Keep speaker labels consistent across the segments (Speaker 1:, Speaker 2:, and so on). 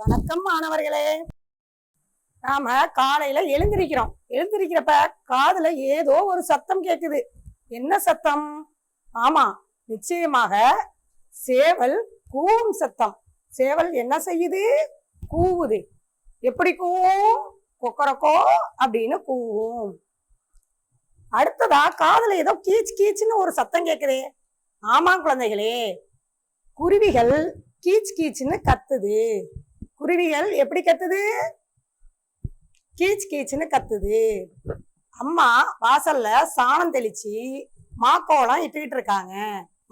Speaker 1: வணக்கம் மாணவர்களே. நாம காலையில எழுந்திருக்கிறோம். எழுந்திருக்கிறப்ப காதுல ஏதோ ஒரு சத்தம் கேக்குது. என்ன சத்தம்? ஆமா நிச்சயமாக சேவல் கூவும் சத்தம். சேவல் என்ன செய்யுது? கூவுது. எப்படி கூவும்? கொக்கரக்கோ அப்படின்னு கூவும். அடுத்ததா காதுல ஏதோ கீச் கீச்சுன்னு ஒரு சத்தம் கேக்குதே. ஆமா குழந்தைகளே குருவிகள் கீச் கீச்சுன்னு கத்துது. குருவிகள் எப்படி கத்துது? கீச் கீச்சுன்னு கத்துது. அம்மா வாசல்ல சாணம் தெளிச்சு மாக்கோளம் இட்டுக்கிட்டு இருக்காங்க.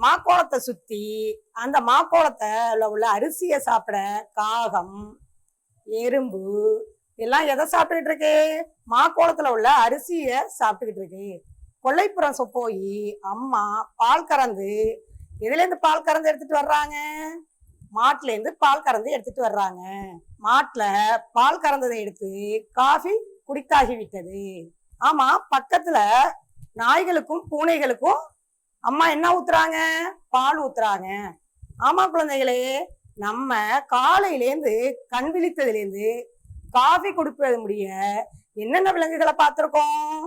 Speaker 1: மாக்கோளத்தை சுத்தி அந்த மாக்கோளத்தை உள்ள அரிசியை சாப்பிட காகம் எறும்பு எல்லாம் எதை சாப்பிட்டுக்கிட்டு இருக்கு? மாக்கோளத்துல உள்ள அரிசியை சாப்பிட்டுக்கிட்டு இருக்கு. கொல்லைப்புறம் போய் அம்மா பால் கறந்து எதுலேருந்து பால் கறந்து எடுத்துட்டு வர்றாங்க? மாட்டுல இருந்து பால் கறந்து எடுத்துட்டு வர்றாங்க. மாட்டுல பால் கறந்ததை எடுத்து காஃபி குடித்தாகி விட்டது. ஆமா பக்கத்துல நாய்களுக்கும் பூனைகளுக்கும் அம்மா என்ன ஊத்துறாங்க? பால் ஊத்துறாங்க. ஆமா குழந்தைகளே நம்ம காலையிலேருந்து கண் விழித்ததுலேருந்து காஃபி கொடுப்பது முடிய என்னென்ன விலங்குகளை பார்த்துருக்கோம்?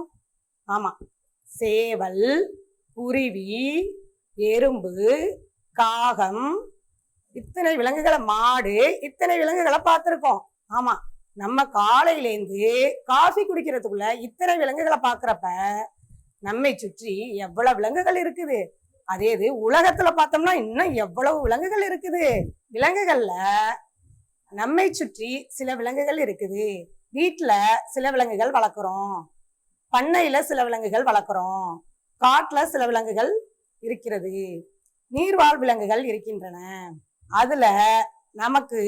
Speaker 1: ஆமா சேவல் குருவி எறும்பு காகம் இத்தனை விலங்குகளை மாடு இத்தனை விலங்குகளை பார்த்துருக்கோம். ஆமா நம்ம காலையிலேருந்து காஃபி குடிக்கிறதுக்குள்ள இத்தனை விலங்குகளை பார்க்குறப்ப நம்மை சுற்றி எவ்வளவு விலங்குகள் இருக்குது? அதே இது உலகத்துல பார்த்தோம்னா இன்னும் எவ்வளவு விலங்குகள் இருக்குது? விலங்குகள்ல நம்மை சுற்றி சில விலங்குகள் இருக்குது. வீட்டுல சில விலங்குகள் வளர்க்குறோம். பண்ணையில சில விலங்குகள் வளர்க்குறோம். காட்டுல சில விலங்குகள் இருக்கிறது. நீர்வாழ் விலங்குகள் இருக்கின்றன. அதுல நமக்கு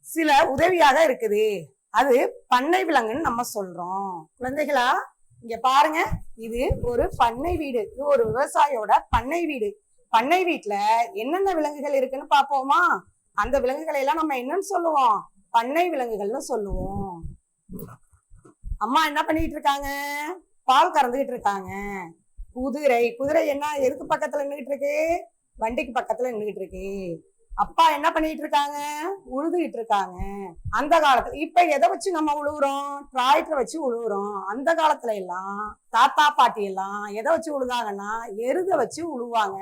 Speaker 1: சில உதவியாக இருக்குது. அது பண்ணை விலங்குன்னு நம்ம சொல்றோம். குழந்தைகளா இங்க பாருங்க. இது ஒரு பண்ணை வீடு. இது ஒரு விவசாயியோட பண்ணை வீடு. பண்ணை வீட்டுல என்னென்ன விலங்குகள் இருக்குன்னு பாப்போமா அந்த விலங்குகளை எல்லாம் நம்ம என்னன்னு சொல்லுவோம்? பண்ணை விலங்குகள்னு சொல்லுவோம். அம்மா என்ன பண்ணிட்டு இருக்காங்க? பால் கறந்துகிட்டு இருக்காங்க. குதிரை. குதிரை என்ன? எதுக்கு பக்கத்துல நின்றுட்டு இருக்கு? வண்டிக்கு பக்கத்துல நின்றுட்டு இருக்கு. அப்பா என்ன பண்ணிட்டு இருக்காங்க உழுதுகிட்டு இருக்காங்க அந்த காலத்துல இப்ப எதை வச்சு நம்ம உழுவுறோம்? டிராக்டரை வச்சு உழுவுறோம். அந்த காலத்துல எல்லாம் தாத்தா பாட்டி எல்லாம் எதை வச்சு உழுதாங்கன்னா எருதை வச்சு உழுவாங்க.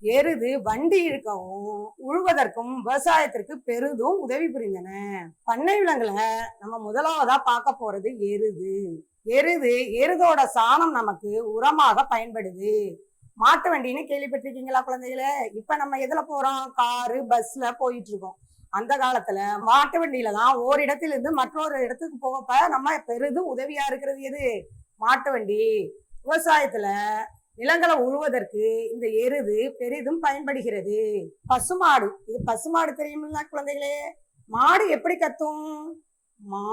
Speaker 1: எருது வண்டி இழுக்கவும் உழுவதற்கும் விவசாயத்திற்கு பெரிதும் உதவி புரிந்தன. பண்ணை விலங்குல நம்ம முதலாவதா பார்க்க போறது எருது. எருது எருதோட சாணம் நமக்கு உரமாக பயன்படுது. மாட்டு வண்டின்னு கேள்விப்பட்டிருக்கீங்களா குழந்தைகளே? இப்ப நம்ம எதுல போறோம்? காரு பஸ்ல போயிட்டு இருக்கோம் அந்த காலத்துல மாட்டு வண்டியில தான் ஒரு மற்றொரு இடத்துக்கு போகப்ப நம்ம பெரிதும் உதவியா இருக்கிறது எது? மாட்டு வண்டி. விவசாயத்துல நிலங்களை உழுவதற்கு இந்த எருது பெரிதும் பயன்படுகிறது. பசுமாடு. இது பசுமாடு தெரியுமில்ல குழந்தைகளே? மாடு எப்படி கத்தும்? மா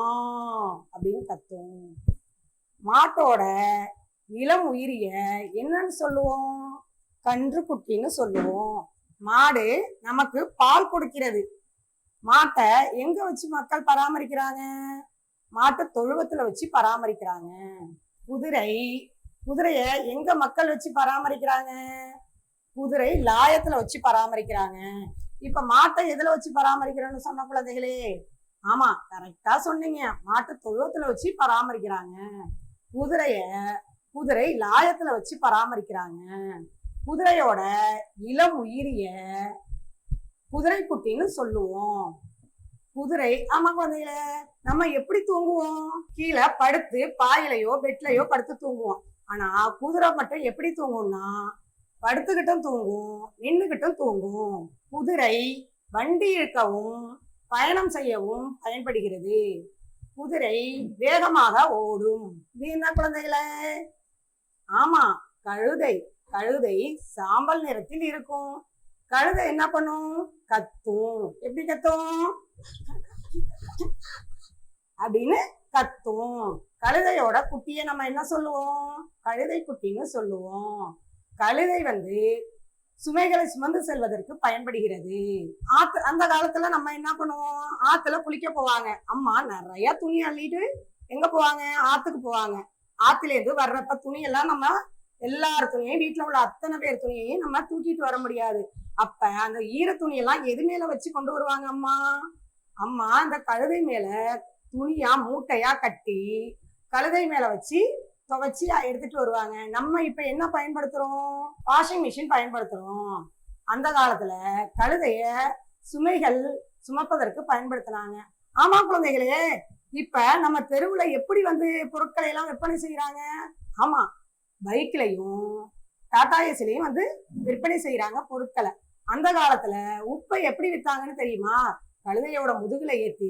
Speaker 1: அப்படின்னு கத்தும். மாட்டோட இளம் உயிரிய என்னன்னு சொல்லுவோம்? கன்று குட்டின்னு சொல்லுவோம். மாடு நமக்கு பால் கொடுக்கிறது. மாட்டை எங்க வச்சு மக்கள் பராமரிக்கிறாங்க? மாட்டை தொழுவத்துல வச்சு பராமரிக்கிறாங்க. குதிரை குதிரைய எங்க மக்கள் வச்சு பராமரிக்கிறாங்க? குதிரை லாயத்துல வச்சு பராமரிக்கிறாங்க. இப்ப மாட்டை எதுல வச்சு பராமரிக்கிறோம்னு சொன்ன குழந்தைகளே? ஆமா கரெக்டா சொன்னீங்க. மாட்டை தொழுவத்துல வச்சு பராமரிக்கிறாங்க. குதிரைய குதிரை லாயத்துல வச்சு பராமரிக்கிறாங்க. குதிரையோட இளம் உயிரிய குதிரை குட்டின்னு சொல்லுவோம். குதிரை ஆமா குழந்தைகள நம்ம எப்படி தூங்குவோம்? கீழே படுத்து பாயிலையோ பெட்லையோ படுத்து தூங்குவோம். ஆனா குதிரை மட்டும் எப்படி தூங்கும்னா படுத்துக்கிட்டும் தூங்கும் நின்றுகிட்டும் தூங்கும். குதிரை வண்டி இழுக்கவும் பயணம் செய்யவும் பயன்படுகிறது. குதிரை வேகமாக ஓடும். இது என்ன குழந்தைகளை? ஆமா கழுதை கழுதை சாம்பல் நிறத்தில் இருக்கும். கழுதை என்ன பண்ணும்? கத்தும். எப்படி கத்தும்? அப்படின்னு கத்தும். கழுதையோட குட்டியை நம்ம என்ன சொல்லுவோம்? கழுதை குட்டின்னு சொல்லுவோம். கழுதை வந்து சுமைகளை சுமந்து செல்வதற்கு பயன்படுகிறது. ஆத்து அந்த காலத்துல நம்ம என்ன பண்ணுவோம்? ஆத்துல குளிக்க போவாங்க. அம்மா நிறைய துணி அள்ளிட்டு எங்க போவாங்க? ஆத்துக்கு போவாங்க. ஆத்துலேருந்து வர்றப்ப துணி எல்லாம் நம்ம எல்லார் துணியையும் வீட்டுல உள்ள அத்தனை பேர் துணியையும் நம்ம தூக்கிட்டு வர முடியாது. அப்ப அந்த ஈர துணியெல்லாம் எது மேல வச்சு கொண்டு வருவாங்க அம்மா? அம்மா அந்த கழுதை மேல துணியா மூட்டையா கட்டி கழுதை மேல வச்சு துவைச்சி எடுத்துட்டு வருவாங்க. நம்ம இப்ப என்ன பயன்படுத்துறோம்? வாஷிங் மிஷின் பயன்படுத்துறோம். அந்த காலத்துல கழுதைய சுமைகள் சுமப்பதற்கு பயன்படுத்தினாங்க. ஆமா குழந்தைகளே இப்ப நம்ம தெருவுல எப்படி வந்து பொருட்களை எல்லாம் விற்பனை செய்யறாங்க ஆமா பைக்லையும் டாடா ஏசிலையும் வந்து விற்பனை செய்யறாங்க பொருட்களை. அந்த காலத்துல உப்பை எப்படி வித்தாங்கன்னு தெரியுமா? கழுதையோட முதுகுல ஏத்தி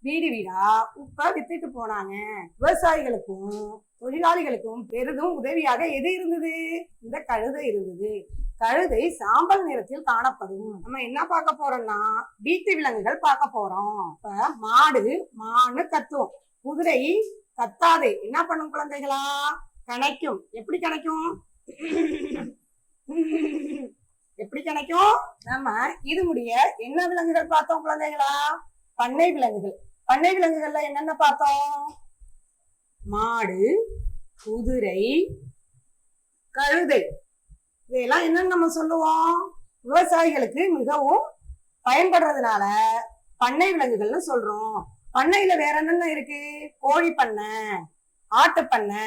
Speaker 1: வீடு வீடா உப்பை வித்துட்டு போனாங்க. விவசாயிகளுக்கும் தொழிலாளிகளுக்கும் பெரிதும் உதவியாக எது இருந்தது? இந்த கழுதை இருந்தது. கழுதை சாம்பல் நிறத்தில் காணப்படும். நம்ம என்ன பார்க்க போறோம்னா வீட்டு விலங்குகள் பார்க்க போறோம். இப்ப மாடு மானு கத்தும் குதிரை கத்தாது என்ன பண்ணும் குழந்தைகளா? கணைக்கும் எப்படி கணைக்கும் எப்படி கணைக்கும் நம்ம இது முடிய என்ன விலங்குகள் பார்த்தோம் குழந்தைகளா? பண்ணை விலங்குகள். பண்ணை விலங்குகள்ல என்னென்ன பார்த்தோம்? மாடு குதிரை கழுதை. இதையெல்லாம் என்னன்னு நம்ம சொல்லுவோம். விவசாயிகளுக்கு மிகவும் பயன்படுறதுனால பண்ணை விலங்குகள்னு சொல்றோம். பண்ணையில வேற என்னென்ன இருக்கு? கோழி பண்ணை ஆட்டு பண்ணை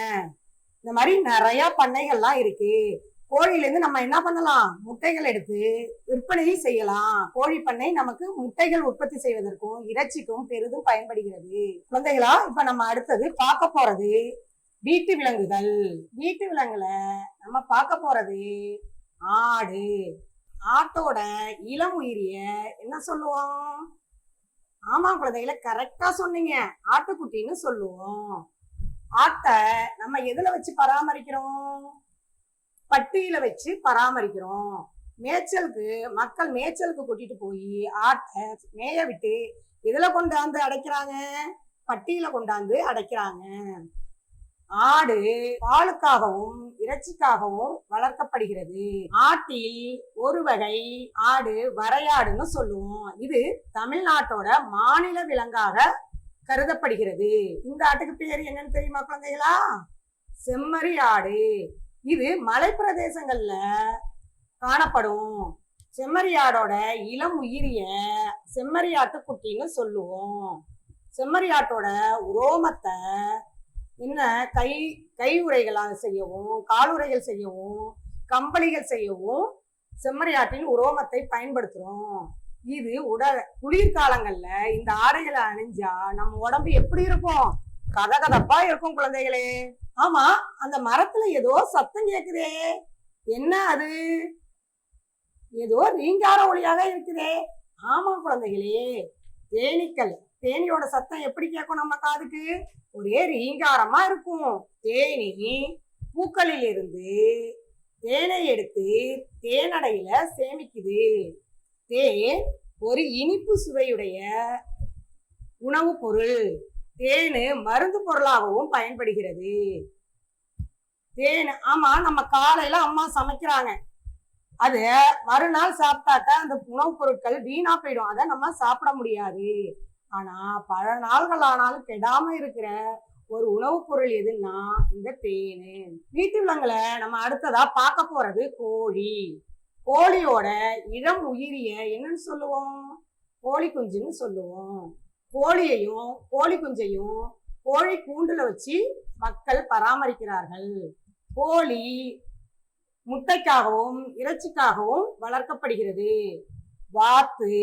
Speaker 1: இந்த மாதிரி நிறைய பண்ணைகள்லாம் இருக்கு. கோழிலேருந்து நம்ம என்ன பண்ணலாம்? முட்டைகள் எடுத்து விற்பனையும் செய்யலாம். கோழி பண்ணை நமக்கு முட்டைகள் உற்பத்தி செய்வதற்கும் இறைச்சிக்கும் பெரிதும் பயன்படுகிறது. குழந்தைகளா இப்ப நம்ம அடுத்தது பார்க்க போறது வீட்டு விலங்குகள். வீட்டு விலங்குல நம்ம பார்க்க போறது ஆடு. ஆட்டோட இளம் உயிரிய என்ன சொல்லுவோம்? ஆமா குழந்தைகளை கரெக்டா சொன்னீங்க. ஆட்டுக்குட்டின்னு சொல்லுவோம். ஆட்டை நம்ம எதுல வச்சு பராமரிக்கிறோம்? பட்டியில வச்சு பராமரிக்கிறோம். மேய்ச்சலுக்கு மக்கள் மேய்ச்சலுக்கு கூட்டிட்டு போய் ஆட்டை மேய விட்டு எதுல கொண்டாந்து அடைக்கிறாங்க? பட்டியில கொண்டாந்து அடைக்கிறாங்க. ஆடு பாலுக்காகவும் இறைச்சிக்காகவும் வளர்க்கப்படுகிறது. ஆட்டில் ஒரு வகை ஆடு வரையாடுன்னு சொல்லுவோம். இது தமிழ்நாட்டோட மாநில விலங்காக கருதப்படுகிறது. இந்த ஆட்டுக்கு பேர் என்னன்னு தெரியுமா குழந்தைகளா? செம்மறி ஆடு. இது மலை பிரதேசங்கள்ல காணப்படும் செம்மறியாடோட இளம் உயிரிய செம்மறியாட்டு குட்டின்னு சொல்லுவோம். செம்மறியாட்டோட உரோமத்தை என்ன? கை கை உரைகளாக செய்யவும் காலுறைகள் செய்யவும் கம்பளிகள் செய்யவும் செம்மறியாட்டின் உரோமத்தை பயன்படுத்துறோம். இது உடல் குளிர்காலங்கள்ல இந்த ஆடைகளை அணிஞ்சா நம்ம உடம்பு எப்படி இருக்கும்? கதகதப்பா இருக்கும் குழந்தைகளே. ஆமா அந்த மரத்துல ஏதோ சத்தம் கேக்குதே. என்ன அது? ஏதோ ரீங்கார ஒளியாக இருக்குதே. ஆமா குழந்தைகளே தேனீக்கள். தேனியோட சத்தம் எப்படி கேட்கும் நம்ம காதுக்கு? ஒரே ரீங்காரமா இருக்கும். தேனி பூக்களில் இருந்து தேனை எடுத்து தேனடையில சேமிக்குது. தேன் ஒரு இனிப்பு சுவையுடைய உணவுப் பொருள். தேனு மருந்து பொருளாகவும் பயன்படுகிறது. தேன் ஆமா நம்ம காலையில அம்மா சமைக்கிறாங்க. அது மறுநாள் சாப்பிட்டாக்க அந்த உணவுப் பொருட்கள் வீணா போயிடும். அதை நம்ம சாப்பிட முடியாது. ஆனா பல நாள்கள் ஆனாலும் கெடாம இருக்கிற ஒரு உணவுப் பொருள் எதுன்னா இந்த தேனு. வீட்டு விலங்குகளை நம்ம அடுத்ததா பார்க்க போறது கோழி. கோழியோட இளம் உயிரிய என்னன்னு சொல்லுவோம்? கோழி குஞ்சுன்னு சொல்லுவோம். கோழியையும் கோழி குஞ்சையும் கோழி கூண்டுல வச்சு மக்கள் பராமரிக்கிறார்கள். கோழி முட்டைக்காகவும் இறைச்சிக்காகவும் வளர்க்கப்படுகிறது. வாத்து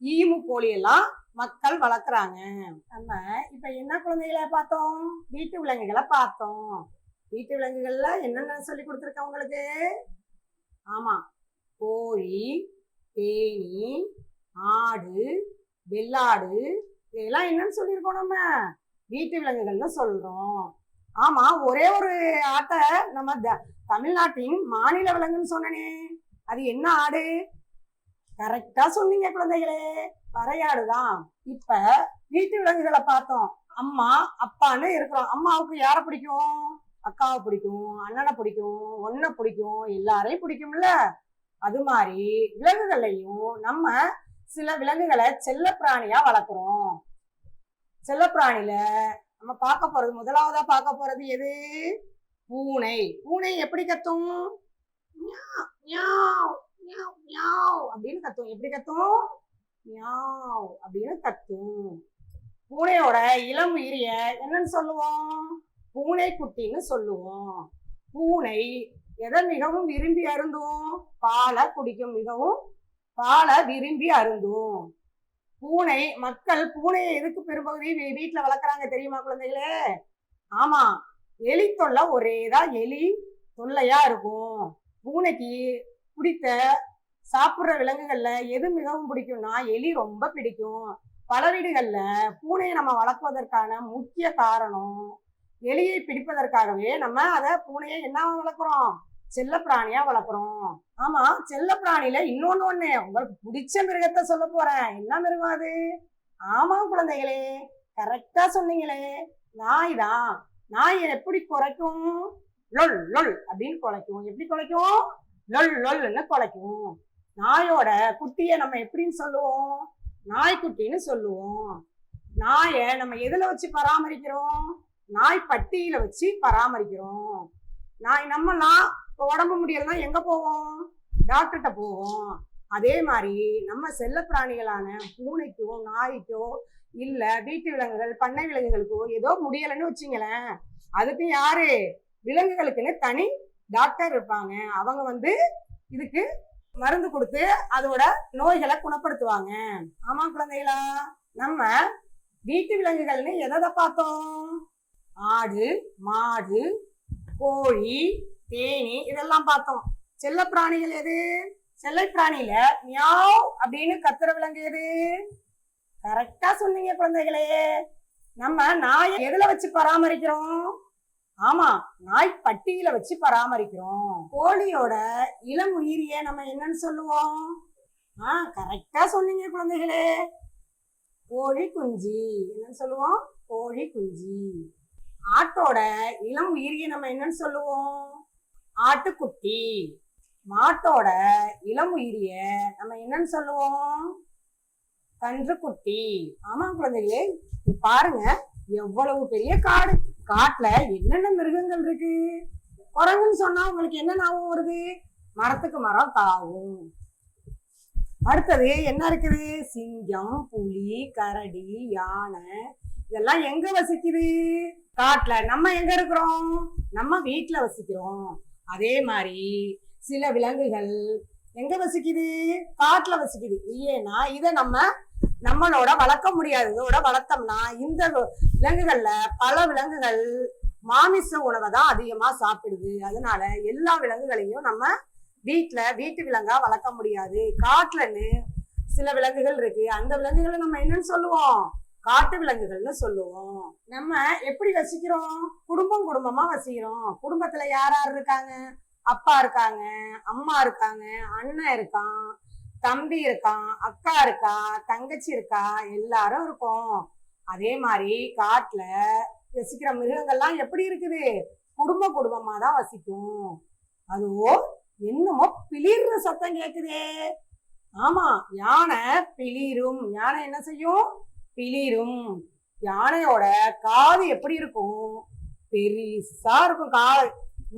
Speaker 1: ஈமு கோழி எல்லாம் மக்கள் வளர்க்குறாங்க. நம்ம இப்போ என்ன குழந்தைகளை பார்த்தோம்? வீட்டு விலங்குகளை பார்த்தோம். வீட்டு விலங்குகள்ல என்னென்ன சொல்லி கொடுத்துருக்கேன் உங்களுக்கு? ஆமாம் கோழி தேனி ஆடு வெள்ளாடு இதெல்லாம் என்னன்னு சொல்லியிருக்கோம் நம்ம. வீட்டு விலங்குகள்னு சொல்கிறோம் ஆமாம் ஒரே ஒரு ஆட்டை நம்ம த- தமிழ்நாட்டின் மாநில விலங்குன்னு சொன்னனே. அது என்ன ஆடு? கரெக்டாக சொன்னீங்க குழந்தைகளே. வரையாடுதான். இப்ப வீட்டு விலங்குகளை பார்த்தோம். அம்மா அப்பான்னு இருக்கிறோம். அம்மாவுக்கு யாரை பிடிக்கும்? அக்காவை பிடிக்கும் அண்ணனை பிடிக்கும் ஒன்னை பிடிக்கும் எல்லாரையும் பிடிக்கும்ல. அது மாதிரி விலங்குகளையும் நம்ம சில விலங்குகளை செல்ல பிராணியா வளர்க்குறோம். செல்ல பிராணியில நம்ம பார்க்க போறது முதலாவதா பார்க்க போறது எது? பூனை. பூனை எப்படி கத்தும்? அப்படின்னு கத்தும். எப்படி கத்தும்? மியாவ் அப்படின்னு கத்தும். பூனையோட இளம் உயிரிய என்னன்னு சொல்லுவோம்? பூனை குட்டின்னு சொல்லுவோம். பூனை எதை மிகவும் விரும்பி அருந்தும்? பாலை குடிக்கும் மிகவும் பாலை விரும்பி அருந்தும். பூனை மக்கள் பூனையை எதுக்கு பெரும்பகுதி வீட்டில் வளர்க்குறாங்க தெரியுமா குழந்தைகளே? ஆமாம் எலி தொல்லை ஒரேதான் எலி தொல்லையா இருக்கும். பூனைக்கு பிடித்த சாப்பிட்ற விலங்குகள்ல எது மிகவும் பிடிக்கும்னா எலி ரொம்ப பிடிக்கும். பல வீடுகள்ல பூனையை நம்ம வளர்க்குவதற்கான முக்கிய காரணம் எலியை பிடிப்பதற்காகவே நம்ம அதை பூனையை என்ன வளர்க்குறோம்? செல்ல பிராணியா வளர்க்குறோம். ஆமா செல்ல பிராணியில இன்னொன்னு ஒண்ணு உங்களுக்கு பிடிச்ச மிருகத்தை சொல்ல போறேன். என்ன மிருகம் அது? ஆமா குழந்தைகளே கரெக்டா சொன்னீங்களே. நாய் தான். நாய் எப்படி குறைக்கும்? லொல் லொல் அப்படின்னு குலைக்கும். எப்படி குலைக்கும்? லொல் லொல்னு குலைக்கும். நாயோட குட்டியை நம்ம எப்படின்னு சொல்லுவோம்? நாய்க்குட்டின்னு சொல்லுவோம். நாயை நம்ம எதுல வச்சு பராமரிக்கிறோம்? நாய் பட்டியில வச்சு பராமரிக்கிறோம். நாய் நம்மலாம் இப்போ உடம்பு முடியலன்னா எங்க போவோம்? டாக்டர்கிட்ட போவோம். அதே மாதிரி நம்ம செல்ல பிராணிகளான பூனைக்கோ நாய்க்கோ இல்ல வீட்டு விலங்குகள் பண்ணை விலங்குகளுக்கோ ஏதோ முடியலைன்னு வச்சுங்களேன் அதுக்கு யாரு? விலங்குகளுக்குன்னு தனி டாக்டர் இருப்பாங்க. அவங்க வந்து இதுக்கு மருந்து கொடுத்து அதோட நோய்களை குணப்படுத்துவாங்க. ஆமா குழந்தைகளா? நம்ம வீட்டு விலங்குகள்னு எதை பார்த்தோம்? ஆடு மாடு கோழி தேனி இதெல்லாம் பார்த்தோம். செல்ல பிராணிகள் எது? செல்லை பிராணியில மியாவ் அப்படின்னு கத்துற விலங்கு எது? கரெக்டா சொன்னீங்க குழந்தைகளே. நம்ம நாயை எதுல வச்சு பராமரிக்கிறோம்? ஆமா நாய் பட்டியில வச்சு பராமரிக்கிறோம். கோழியோட இளம் உயிரிய நம்ம என்னன்னு சொல்லுவோம்? ஆ கரெக்டா சொன்னீங்க குழந்தைகளே. கோழி குஞ்சு. என்னன்னு சொல்லுவோம்? கோழி குஞ்சு. ஆட்டோட இளம் உயிரிய நம்ம என்னன்னு சொல்லுவோம்? ஆட்டுக்குட்டி. மாட்டோட இளம் உயிரிய நம்ம என்னன்னு சொல்லுவோம்? கன்றுக்குட்டி. ஆமா குழந்தைகளே பாருங்க எவ்வளவு பெரிய காடு. காட்டுல என்னென்ன மிருகங்கள் இருக்கு? குரங்குன்னு சொன்னா உங்களுக்கு என்ன ஞாபகம் வருது? மரத்துக்கு மரம் தாவும். அடுத்தது என்ன இருக்குது? சிங்கம் புலி கரடி யானை. இதெல்லாம் எங்க வசிக்குது? காட்டுல. நம்ம எங்க இருக்கிறோம்? நம்ம வீட்டுல வசிக்கிறோம். அதே மாதிரி சில விலங்குகள் எங்க வசிக்குது? காட்டுல வசிக்குது. ஏன்னா இதை நம்ம நம்மளோட வளர்க்க முடியாததோட வளர்த்தோம்னா இந்த விலங்குகள்ல பல விலங்குகள் மாமிச உணவை தான் அதிகமா சாப்பிடுது. அதனால எல்லா விலங்குகளையும் நம்ம வீட்டுல வீட்டு விலங்கா வளர்க்க முடியாது. காட்டுலன்னு சில விலங்குகள் இருக்கு. அந்த விலங்குகளை நம்ம என்னன்னு சொல்லுவோம்? காட்டு விலங்குகள்னு சொல்லுவோம். நம்ம எப்படி வசிக்கிறோம்? குடும்பம் குடும்பமா வசிக்கிறோம். குடும்பத்துல யார் யார் இருக்காங்க? அப்பா இருக்காங்க அம்மா இருக்காங்க அண்ணன் இருக்கான் தம்பி இருக்கான் அக்கா இருக்கா தங்கச்சி இருக்கா எல்லாரும் இருக்கோம். அதே மாதிரி காட்டுல வசிக்கிற மிருகங்கள்லாம் எப்படி இருக்குது? குடும்ப குடும்பமா தான் வசிக்கும். அதுவோ என்னமோ பிளிர்ற சத்தம் கேக்குதே. ஆமா யானை பிளிரும். யானை என்ன செய்யும்? பிளிரும். யானையோட காது எப்படி இருக்கும்? பெருசா இருக்கும் காது.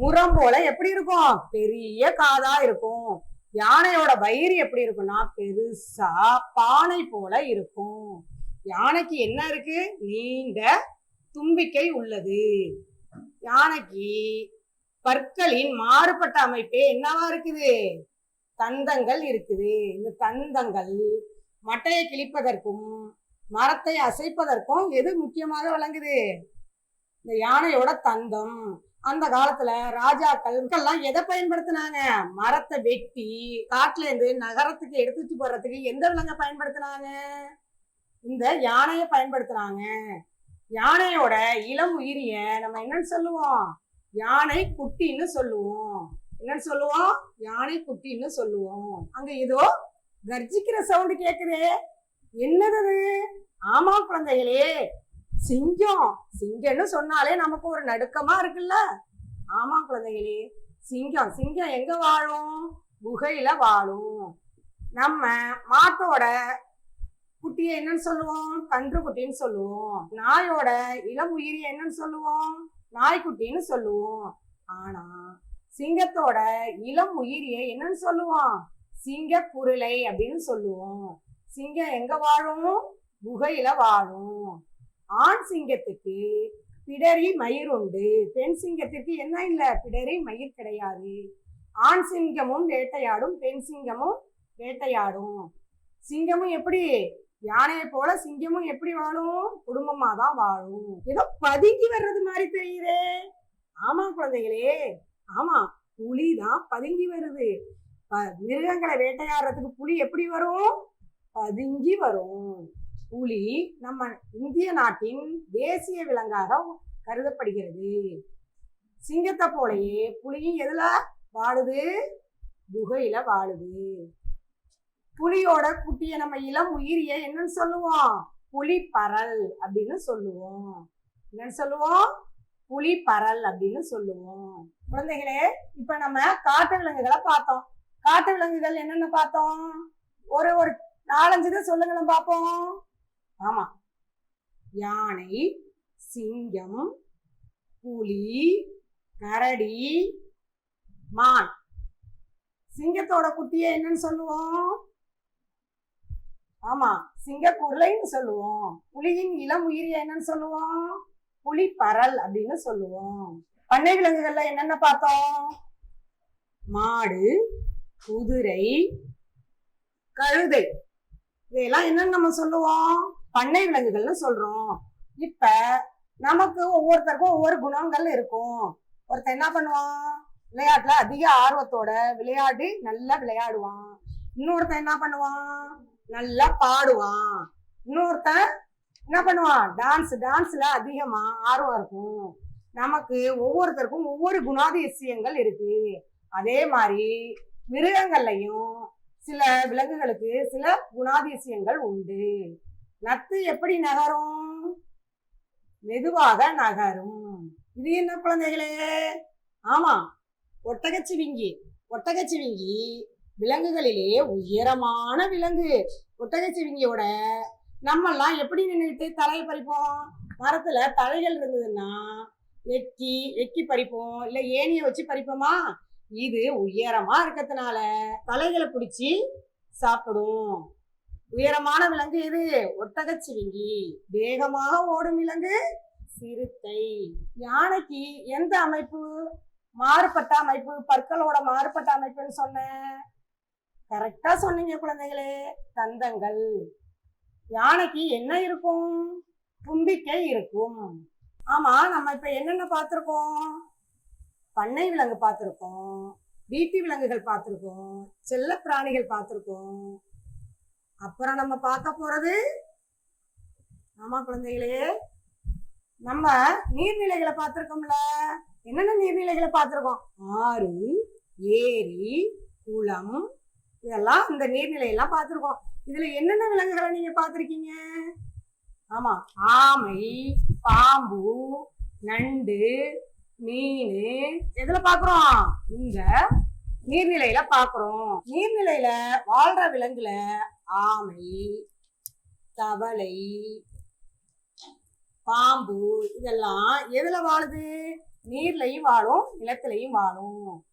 Speaker 1: முரம் போல எப்படி இருக்கும்? பெரிய காதா இருக்கும். யானையோட வயிறு எப்படி இருக்கும்னா பெருசா பானை போல இருக்கும். யானைக்கு என்ன இருக்கு? நீண்ட தும்பிக்கை உள்ளது. யானைக்கு பற்களின் மாறுபட்ட அமைப்பே என்னவா இருக்குது? தந்தங்கள் இருக்குது. இந்த தந்தங்கள் மட்டையை கிழிப்பதற்கும் மரத்தை அசைப்பதற்கும் எது முக்கியமாக விளங்குது? இந்த யானையோட தந்தம். அந்த காலத்துல ராஜாக்கள் எல்லாம் எதை பயன்படுத்தினாங்க? மரத்தை வெட்டி காட்டுல இருந்து நகரத்துக்கு எடுத்துட்டு போறதுக்கு எந்த விலங்க பயன்படுத்தினாங்க? இந்த யானையை பயன்படுத்தினாங்க. யானையோட இளம் உயிரிய நம்ம என்னன்னு சொல்லுவோம்? யானை குட்டின்னு சொல்லுவோம். என்னன்னு சொல்லுவோம்? யானை குட்டின்னு சொல்லுவோம். அங்க ஏதோ கர்ஜிக்கிற சவுண்டு கேக்குதே. என்னது ஆமா குழந்தைகளே. சிங்கம். சிங்கம்னு சொன்னாலே நமக்கு ஒரு நடுக்கமா இருக்குல்ல? ஆமா குழந்தைகளே. சிங்கம். சிங்கம் எங்க வாழும்? குகையில வாழும். நம்ம மாட்டோட குட்டியை என்னன்னு சொல்லுவோம்? கன்று குட்டின்னு சொல்லுவோம். நாயோட இளம் உயிரியை என்னன்னு சொல்லுவோம்? நாய்க்குட்டின்னு சொல்லுவோம். ஆனா சிங்கத்தோட இளம் உயிரியை என்னன்னு சொல்லுவோம்? சிங்க குருளை அப்படின்னு சொல்லுவோம். சிங்கம் எங்க வாழும்? குகையில வாழும். ஆண் சிங்கத்துக்கு பிடரி மயிர் உண்டு. பெண் சிங்கத்திற்கு என்ன இல்லை? பிடரி மயிர் கிடையாது. ஆண் சிங்கமும் வேட்டையாடும் பெண் சிங்கமும் வேட்டையாடும். சிங்கமும் எப்படி? யானையை போல சிங்கமும் எப்படி வாழும்? குடும்பமா தான் வாழும். ஏதோ பதுங்கி வர்றது மாதிரி தெரியுதே. ஆமா குழந்தைகளே. ஆமா புலி தான் பதுங்கி வருது. மிருகங்களை வேட்டையாடுறதுக்கு புலி எப்படி வரும்? பதுங்கி வரும். புலி நம்ம இந்திய நாட்டின் தேசிய விலங்காக கருதப்படுகிறது. சிங்கத்தை போலயே புலியும் எதுல வாழுது? குகையில வாழுது. புலியோட குட்டிய நம்ம இளம் உயிரிய என்னன்னு சொல்லுவோம்? புலி பரல் அப்படின்னு சொல்லுவோம். என்னன்னு சொல்லுவோம்? புலி பரல் அப்படின்னு சொல்லுவோம். குழந்தைகளே இப்ப நம்ம காட்டு விலங்குகளை பார்த்தோம். காட்டு விலங்குகள் என்னென்ன பார்த்தோம்? ஒரு ஒரு நாலஞ்சு தான் சொல்லுங்களேன் பார்ப்போம். ஆமா. யானை சிங்கம் புலி கரடி மான். சிங்கத்தோட குட்டியை என்னன்னு சொல்லுவோம்? ஆமா சிங்கக்குருளைன்னு சொல்லுவோம். புலியின் இளம் உயிரியை என்னன்னு சொல்லுவோம்? புலி பரல் அப்படின்னு சொல்லுவோம். பண்ணை விலங்குகள்ல என்னென்ன பார்த்தோம்? மாடு குதிரை கழுதை. இதெல்லாம் என்னன்னு நம்ம சொல்லுவோம்? பண்ணை விலங்குகள்னு சொல்றோம். இப்ப நமக்கு ஒவ்வொருத்தருக்கும் ஒவ்வொரு குணங்கள் இருக்கும். ஒருத்தன் என்ன பண்ணுவான்? விளையாட்டுல அதிக ஆர்வத்தோட விளையாடி நல்லா விளையாடுவான். இன்னொருத்தன் என்ன பண்ணுவான்? நல்லா பாடுவான். இன்னொருத்தன் என்ன பண்ணுவான்? டான்ஸ் டான்ஸ்ல அதிகமா ஆர்வம் இருக்கும். நமக்கு ஒவ்வொருத்தருக்கும் ஒவ்வொரு குணாதிசயங்கள் இருக்கு. அதே மாதிரி மிருகங்கள்லையும் சில விலங்குகளுக்கு சில குணாதிசயங்கள் உண்டு. நத்து எப்படி நகரும்? மெதுவாக நகரும். இது என்ன குழந்தைகளே? ஆமா ஒட்டகச்சிவிங்கி ஒட்டகச்சிவிங்கி விலங்குகளிலே உயரமான விலங்கு. ஒட்டகச்சிவிங்கியோட நம்மெல்லாம் எப்படி நின்றுட்டு தலையை பறிப்போம்? மரத்துல தலைகள் இருந்ததுன்னா எக்கி எக்கி பறிப்போம். இல்ல ஏனியை வச்சு பறிப்போமா? இது உயரமா இருக்கிறதுனால தலைகளை பிடிச்சி சாப்பிடும். உயரமான விலங்கு இது ஒட்டகச்சிவிங்கி. வேகமாக ஓடும் விலங்கு சிறுத்தை. யானைக்கு எந்த அமைப்பு? மாறுபட்ட அமைப்பு. பற்களோட மாறுபட்ட அமைப்புன்னு சொன்னேன் கரெக்டா சொன்னீங்க குழந்தைகளே. தந்தங்கள். யானைக்கு என்ன இருக்கும்? தும்பிக்கை இருக்கும். ஆமா நம்ம இப்ப என்னென்ன பார்த்துருக்கோம்? பண்ணை விலங்கு பார்த்திருக்கோம். வீட்டு விலங்குகள் பார்த்துருக்கோம். செல்ல பிராணிகள் பார்த்துருக்கோம். அப்புறம் நம்ம பார்க்க போறது ஆமா குழந்தைகளே நம்ம நீர்நிலைகளை பார்த்திருக்கோம்ல. என்னென்ன நீர்நிலைகளை பார்த்திருக்கோம்? ஆறு ஏரி குளம் இதெல்லாம் இந்த நீர்நிலையெல்லாம் பார்த்துருக்கோம். இதுல என்னென்ன விலங்குகளை நீங்க பார்த்துருக்கீங்க? ஆமா ஆமை பாம்பு நண்டு மீன். எதுல பாக்குறோம் இந்த நீர்நிலையில பாக்குறோம் நீர்நிலையில வாழ்ற விலங்குல ஆமை தவளை பாம்பு இதெல்லாம் எதுல வாழுது? நீர்லயும் வாழும் நிலத்திலையும் வாழும்.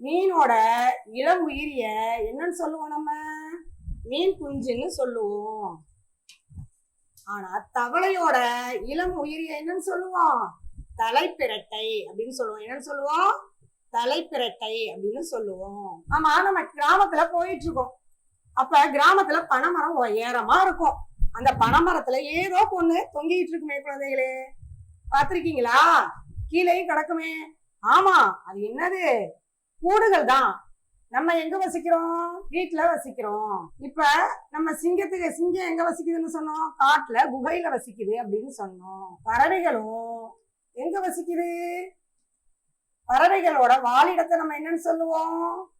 Speaker 1: மீனோட இளம் உயிரிய என்னன்னு சொல்லுவோம் நம்ம? மீன் குஞ்சுன்னு சொல்லுவோம். ஆனா தவளையோட இளம் உயிரிய என்னன்னு சொல்லுவோம்? தலைப்பிரட்டை அப்படின்னு சொல்லுவோம். என்னன்னு சொல்லுவோம்? தலைப்பிரட்டை அப்படின்னு சொல்லுவோம். ஆமா நம்ம கிராமத்துல போயிட்டு இருக்கோம். அப்ப கிராமத்துல பனைமரம் உயரமா இருக்கும். அந்த பனைமரத்துல ஏதோ பொண்ணு தொங்கிட்டு இருக்குமே குழந்தைகளே. பார்த்துருக்கீங்களா? கீழேயும் கிடக்குமே. ஆமா அது என்னது? கூடுகள் தான். நம்ம எங்க வசிக்கிறோம்? வீட்டுல வசிக்கிறோம். இப்ப நம்ம சிங்கத்துக்கு சிங்கம் எங்க வசிக்குதுன்னு சொன்னோம்? காட்டுல குகையில வசிக்குது அப்படின்னு சொன்னோம். பறவைகளும் எங்க வசிக்குது? பறவைகளோட வாழிடத்தை நம்ம என்னன்னு சொல்லுவோம்?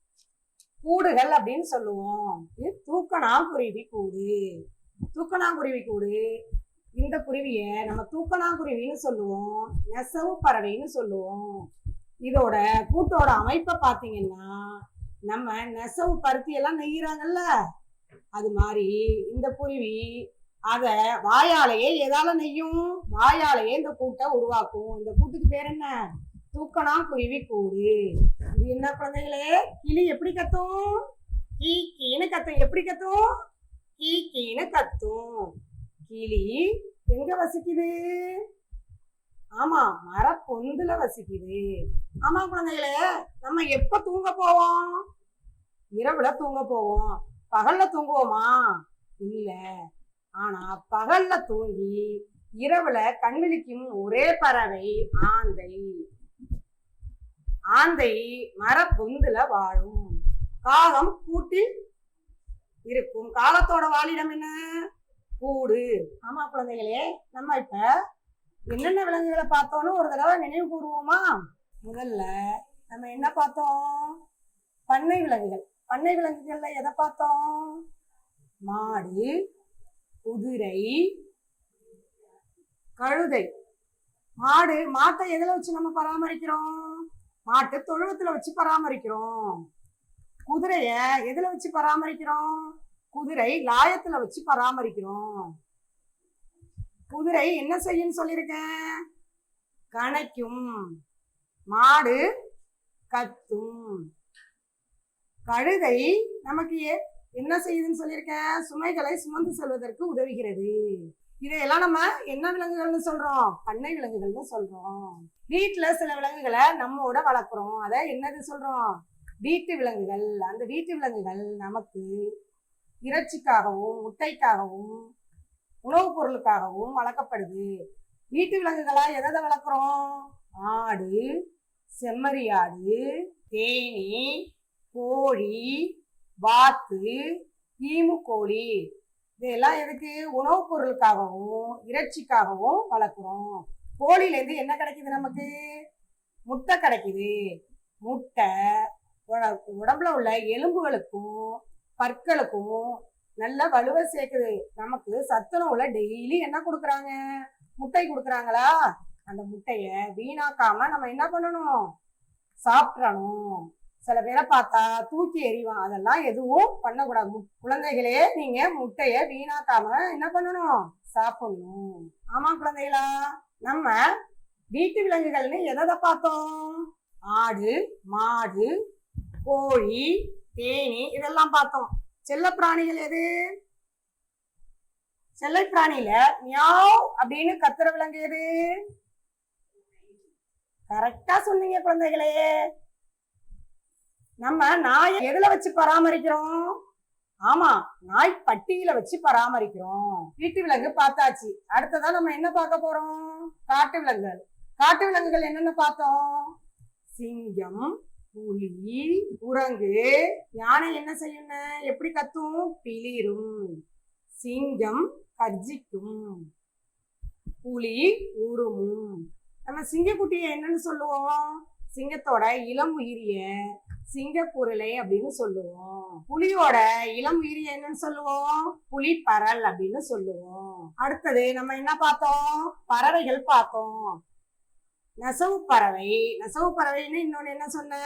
Speaker 1: கூடுகள் அப்படின்னு சொல்லுவோம். இது தூக்கணாங்குருவி கூடு. தூக்கணாங்குருவி கூடு. இந்த குருவிய நம்ம தூக்கணாங்குருவின்னு சொல்லுவோம். நெசவு பறவைன்னு சொல்லுவோம். இதோட கூட்டோட அமைப்பை பார்த்தீங்கன்னா நம்ம நெசவு பருத்தி எல்லாம் அது மாதிரி இந்த குருவி அதை வாயாலேயே எதால நெய்யும்? வாயாலேயே இந்த கூட்டை உருவாக்கும். இந்த கூட்டுக்கு பேர் என்ன? தூக்கணாங்குருவி கூடு. என்ன குழந்தைகளே? கிளி எப்படி கத்தும்? கீ கீனு கத்தும். எப்படி கத்தும்? கீ கீனு கத்தும். கிளி எங்க வசிக்குது? ஆமா மரப்பொந்துல வசிக்குது. ஆமா குழந்தைகளே நம்ம எப்ப தூங்க போவோம்? இரவுல தூங்க போவோம். பகல்ல தூங்குவோமா? இல்ல. ஆனா பகல்ல தூங்கி இரவுல கண்விழிக்கும் ஒரே பறவை ஆந்தை. ஆந்தை மரப்பொந்துல வாழும். காகம் கூட்டில் இருக்கும். காலத்தோட வாழிடம் என்ன? கூடு. ஆமா குழந்தைகளே நம்ம இப்ப என்னென்ன விலங்குகளை பார்த்தோம்னு ஒரு தடவை நினைவு கூறுவோமா? முதல்ல நம்ம என்ன பார்த்தோம்? பண்ணை விலங்குகள். பண்ணை விலங்குகள்ல எதை பார்த்தோம்? மாடு குதிரை கழுதை. மாடு மாட்டை எதில் வச்சு நம்ம பராமரிக்கிறோம்? மாட்டு தொழுவத்துல வச்சு பராமரிக்கிறோம். குதிரைய எதுல வச்சு பராமரிக்கிறோம்? குதிரை லாயத்துல வச்சு பராமரிக்கிறோம். குதிரை என்ன செய்யும்னு சொல்லியிருக்கேன்? கணைக்கும் மாடு கத்தும். கழுதை நமக்கு என்ன செய்யுதுன்னு சொல்லியிருக்கேன்? சுமைகளை சுமந்து செல்வதற்கு உதவுகிறது. இதையெல்லாம் நம்ம என்ன விலங்குகள்னு சொல்றோம்? பண்ணை விலங்குகள்னு சொல்றோம். வீட்டுல சில விலங்குகளை நம்மோட வளர்க்குறோம். அதை என்னது சொல்றோம்? வீட்டு விலங்குகள். அந்த வீட்டு விலங்குகள் நமக்கு இறைச்சிக்காகவும் முட்டைக்காகவும் உணவுப் பொருளுக்காகவும் வளர்க்கப்படுது. வீட்டு விலங்குகளா எதை எதை வளர்க்குறோம்? ஆடு செம்மறி ஆடு தேனி கோழி வாத்து ஈமு கோழி. இதெல்லாம் எதுக்கு? உணவுப் பொருளுக்காகவும் இறைச்சிக்காகவும் வளர்க்குறோம். கோழிலேருந்து என்ன கிடைக்குது நமக்கு? முட்டை கிடைக்குது. முட்டை உடம்புல உள்ள எலும்புகளுக்கும் பற்களுக்கும் நல்ல வலுவை சேர்க்குது. நமக்கு சத்துணவுல டெய்லி என்ன கொடுக்குறாங்க? முட்டை கொடுக்குறாங்களா? அந்த முட்டைய வீணாக்காம நம்ம என்ன பண்ணணும்? சாப்பிடணும். சில பேரை பார்த்தா தூக்கி எறிவான். அதெல்லாம் எதுவும் பண்ணக்கூடாது. குழந்தைகளே நீங்க முட்டைய வீணாக்காம என்ன பண்ணணும்? சாப்பிடணும். ஆமா குழந்தைகளா? நம்ம வீட்டு விலங்குகள்னு எதை பார்த்தோம்? ஆடு மாடு கோழி தேனி இதெல்லாம் பார்த்தோம். செல்ல பிராணிகள் எது? செல்லை பிராணியில மியாவ் அப்படின்னு கத்துற விலங்கு எது? கரெக்டா சொன்னீங்க குழந்தைகளே. நம்ம நாயை எதுல வச்சு பராமரிக்கிறோம்? ஆமா நாய் பட்டியில வச்சு பராமரிக்கிறோம். வீட்டு விலங்கு பார்த்தாச்சு. அடுத்ததான் நம்ம என்ன பார்க்க போறோம்? காட்டு விலங்குகள். காட்டு விலங்குகள் என்னென்ன பார்த்தோம்? சிங்கம் புலி குரங்கு. யானை என்ன செய்யும் எப்படி கத்தும்? பிளிரும். சிங்கம் கர்ஜிக்கும். புலி உருமும். நம்ம சிங்கக்குட்டியை என்னன்னு சொல்லுவோம்? சிங்கத்தோட இளம் உயிரிய சிங்கக்குரலை அப்படின்னு சொல்லுவோம். புலியோட இளம் உயிரிய என்னன்னு சொல்லுவோம். புலி பரல் அப்படின்னு சொல்லுவோம். அடுத்தது நம்ம என்ன பார்த்தோம்? பறவைகள் பார்த்தோம். நெசவு பறவை. நெசவு பறவைன்னு இன்னொன்னு என்ன சொன்ன?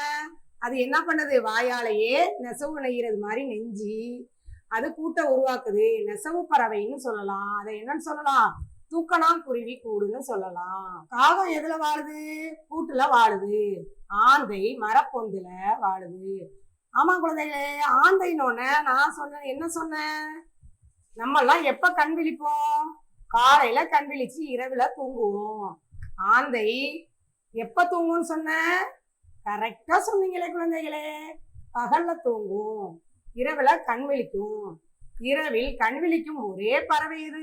Speaker 1: அது என்ன பண்ணுது? வாயாலேயே நெசவு நெய்கிறது மாதிரி நெஞ்சி. அது கூட்டை உருவாக்குது. நெசவு பறவைன்னு சொல்லலாம். அதை என்னன்னு சொல்லலாம்? தூக்கணாங்குருவி கூடுன்னு சொல்லலாம். காகம் எதுல வாழுது? கூட்டுல வாழுது. ஆந்தை மரப்பொந்துல வாழுது. ஆமா குழந்தைகளே ஆந்தைனோட நான் சொன்னேன். என்ன சொன்னேன்? நம்மெல்லாம் எப்ப கண் விழிப்போம்? காலையில கண் விழிச்சு இரவுல தூங்குவோம். ஆந்தை எப்ப தூங்கும்னு சொன்னேன் கரெக்டா சொன்னீங்களே குழந்தைகளே. பகல்ல தூங்கும் இரவுல கண் விழிக்கும். இரவில் கண் விழிக்கும் ஒரே பறவை இது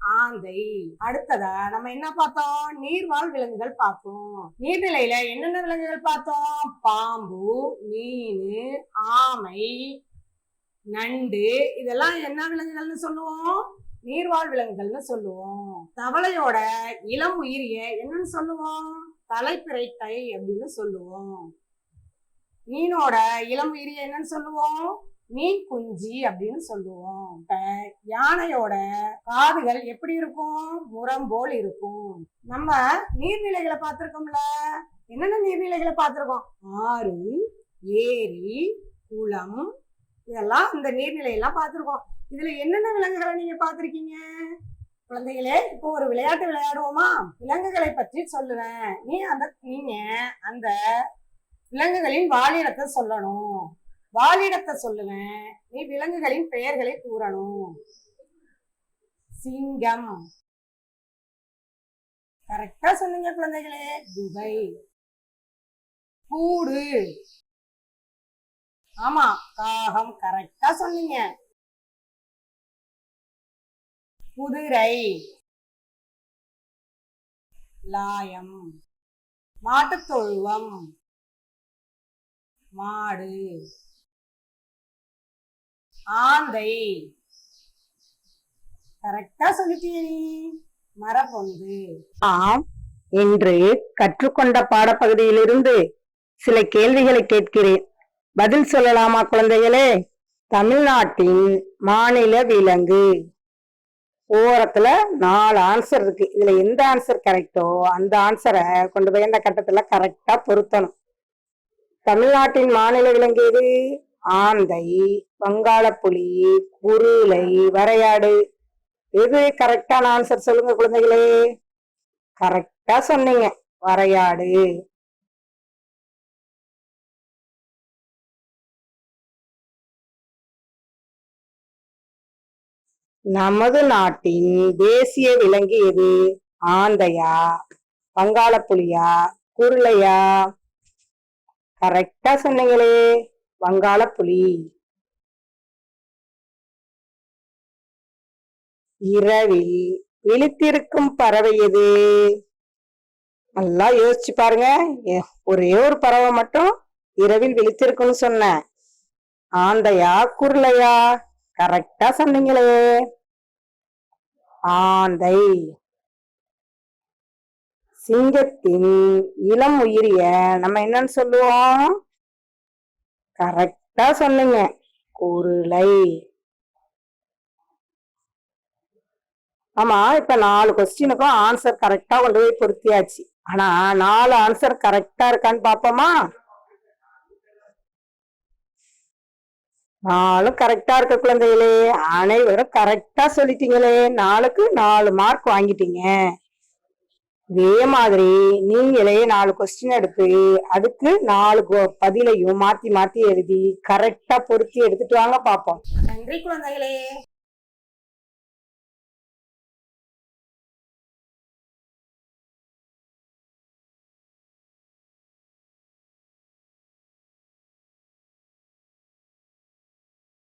Speaker 1: ஆந்தை. அடுத்ததா நம்ம என்ன பார்த்தோம்? நீர்வாழ் விலங்குகள் பார்த்தோம். நீர்நிலையில என்னென்ன விலங்குகள் பார்த்தோம்? பாம்பு மீன் ஆமை நண்டு. இதெல்லாம் என்ன விலங்குகள்னு சொல்லுவோம்? நீர்வாழ் விலங்குகள்னு சொல்லுவோம். தவளையோட இளம் உயிரிய என்னன்னு சொல்லுவோம்? தலைப்பிறைட்டை அப்படின்னு சொல்லுவோம். மீனோட இளம் உயிரிய என்னன்னு சொல்லுவோம்? மீன் குஞ்சு அப்படின்னு சொல்லுவோம். இப்ப யானையோட காதுகள் எப்படி இருக்கும்? முரம் போல் இருக்கும். நம்ம நீர்நிலைகளை பார்த்திருக்கோம்ல. என்னென்ன நீர்நிலைகளை பார்த்திருக்கோம்? ஆறு ஏரி குளம் இதெல்லாம் இந்த நீர்நிலையெல்லாம் பார்த்துருக்கோம். இதுல என்னென்ன விலங்குகளை நீங்க பார்த்துருக்கீங்க? குழந்தைகளே இப்போ ஒரு விளையாட்டு விளையாடுவோமா? விலங்குகளை பற்றி சொல்லுவேன். நீ அந்த நீங்க அந்த விலங்குகளின் வாழிடத்தை சொல்லணும். வாழிடத்தை சொல்லுவேன். நீ விலங்குகளின் பெயர்களை கூறணும். சிங்கம். கரெக்டா சொன்னீங்க குழந்தைகளே. குகை கூடு. ஆமா காகம். கரெக்டா சொன்னீங்க. குதிரை. லாயம். மாட்டுத்தொழுவம் மாடு. ஆந்தை. கரெக்டா சொல்லிட்டீங்க நீ
Speaker 2: ஆம் இன்று கற்றுக்கொண்ட பாடப்பகுதியிலிருந்து சில கேள்விகளை கேட்கிறேன். பதில் சொல்லலாமா குழந்தைகளே? தமிழ்நாட்டின் மாநில விலங்கு. ஓரத்துல நாலு ஆன்சர் இருக்கு. இதுல எந்த ஆன்சர் கரெக்டோ அந்த ஆன்சரை கொண்டு போய் அந்த கட்டத்துல கரெக்டா பொருத்தணும். தமிழ்நாட்டின் மாநில விலங்கு எது? ஆந்தை வங்காளப்புலி குருளை வரையாடு. எது கரெக்டான ஆன்சர் சொல்லுங்க குழந்தைகளே? கரெக்டா சொன்னீங்க. வரையாடு. நமது நாட்டின் தேசிய விலங்கு எது? ஆந்தையா? வங்காளப்புலியா? குருளையா? கரெக்டா சொன்னீங்களே. வங்காள புலி இரவில் விழித்திருக்கும் பறவை எது? நல்லா யோசிச்சு பாருங்க. ஒரே ஒரு பறவை மட்டும் இரவில் விழித்திருக்கும்னு சொன்னேன் ஆந்தையா குருளையா? கரெக்டா சொன்னீங்களே. ஆந்தை. சிங்கத்தின் இளம் உயிரிய நம்ம என்னன்னு சொல்லுவோம்? கரெக்டா சொன்னீங்க குருளை. ஆமா இப்ப நாலு கொஸ்டினுக்கும் ஆன்சர் கரெக்டா கொண்டு போய் பொருத்தியாச்சு. ஆனா நாலு ஆன்சர் கரெக்டா இருக்கான்னு பாப்போமா? நாலும் கரெக்டா இருக்க குழந்தைகளே. அனைவரும் கரெக்டா சொல்லிட்டீங்களே. நாளுக்கு நாலு மார்க் வாங்கிட்டீங்க. இதே மாதிரி நீங்களே நாலு கொஸ்டின் எடுத்து அதுக்கு நாலு கொ- பதிலையும் மாத்தி மாத்தி எழுதி கரெக்டா பொருத்தி எடுத்துட்டு வாங்க பாப்போம்.
Speaker 1: நன்றி குழந்தைகளே.